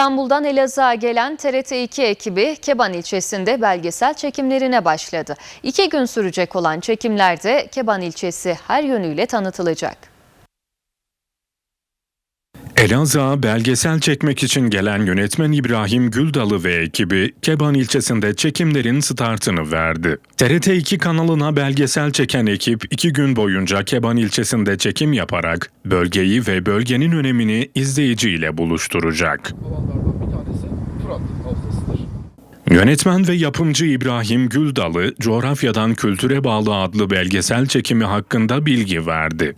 İstanbul'dan Elazığ'a gelen TRT2 ekibi Keban ilçesinde belgesel çekimlerine başladı. İki gün sürecek olan çekimlerde Keban ilçesi her yönüyle tanıtılacak. Elazığ'a belgesel çekmek için gelen yönetmen İbrahim Güldalı ve ekibi Keban ilçesinde çekimlerin startını verdi. TRT2 kanalına belgesel çeken ekip iki gün boyunca Keban ilçesinde çekim yaparak bölgeyi ve bölgenin önemini izleyiciyle buluşturacak. alanlardan bir tanesi Fırat Havzası'dır. Yönetmen ve yapımcı İbrahim Güldalı, Coğrafyadan Kültüre Bağlı adlı belgesel çekimi hakkında bilgi verdi.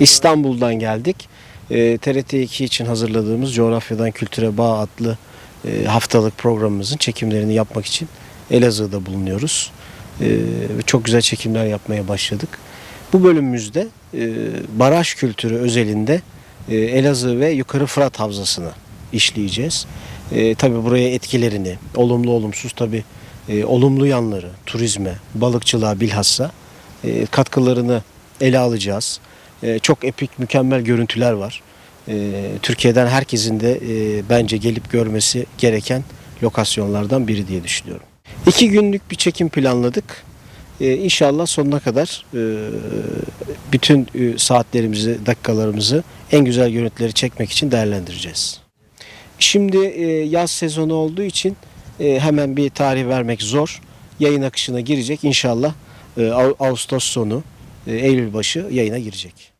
İstanbul'dan geldik. E, TRT2 için hazırladığımız Coğrafyadan Kültüre Bağ adlı e, haftalık programımızın çekimlerini yapmak için Elazığ'da bulunuyoruz. E, çok güzel çekimler yapmaya başladık. Bu bölümümüzde e, baraj kültürü özelinde e, Elazığ ve Yukarı Fırat Havzası'nı işleyeceğiz. E, tabii buraya etkilerini, olumlu olumsuz tabii e, olumlu yanları, turizme, balıkçılığa bilhassa e, katkılarını ele alacağız. E, çok epik, mükemmel görüntüler var. E, Türkiye'den herkesin de e, bence gelip görmesi gereken lokasyonlardan biri diye düşünüyorum. İki günlük bir çekim planladık. E, inşallah sonuna kadar e, bütün e, saatlerimizi, dakikalarımızı en güzel görüntüleri çekmek için değerlendireceğiz. Şimdi yaz sezonu olduğu için hemen bir tarih vermek zor. Yayın akışına girecek inşallah Ağustos sonu, Eylül başı yayına girecek.